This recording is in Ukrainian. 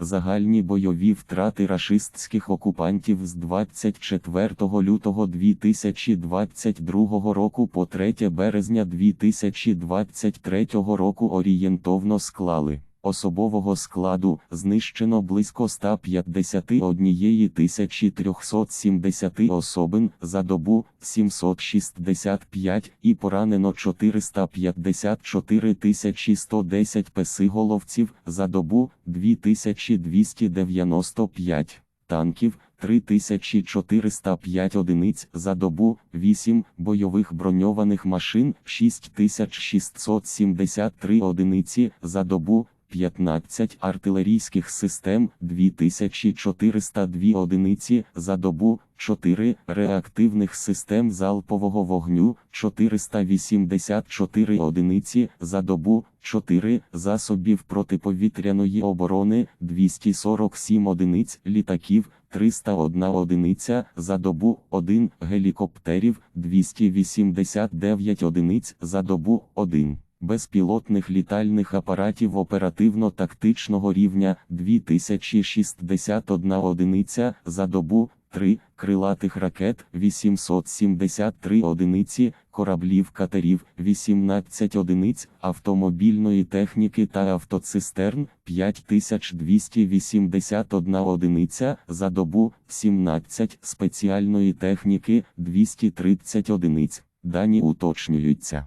Загальні бойові втрати рашистських окупантів з 24 лютого 2022 року по 3 березня 2023 року орієнтовно склали. Особового складу знищено близько 151 370 особин за добу 765 і поранено 454 110 песиголовців за добу 2295 танків. 3405 одиниць за добу, 8 бойових броньованих машин, 6673 одиниці за добу, 15 артилерійських систем, 2402 одиниці за добу, 4 реактивних систем залпового вогню, 484 одиниці за добу, 4 засобів протиповітряної оборони, 247 одиниць літаків, 301 одиниця за добу, 1 гелікоптерів, 289 одиниць за добу, 1 безпілотних літальних апаратів оперативно-тактичного рівня 2061 одиниця за добу, 3 крилатих ракет 873 одиниці, кораблів катерів 18 одиниць, автомобільної техніки та автоцистерн 5281 одиниця за добу, 17 спеціальної техніки 230 одиниць. Дані уточнюються.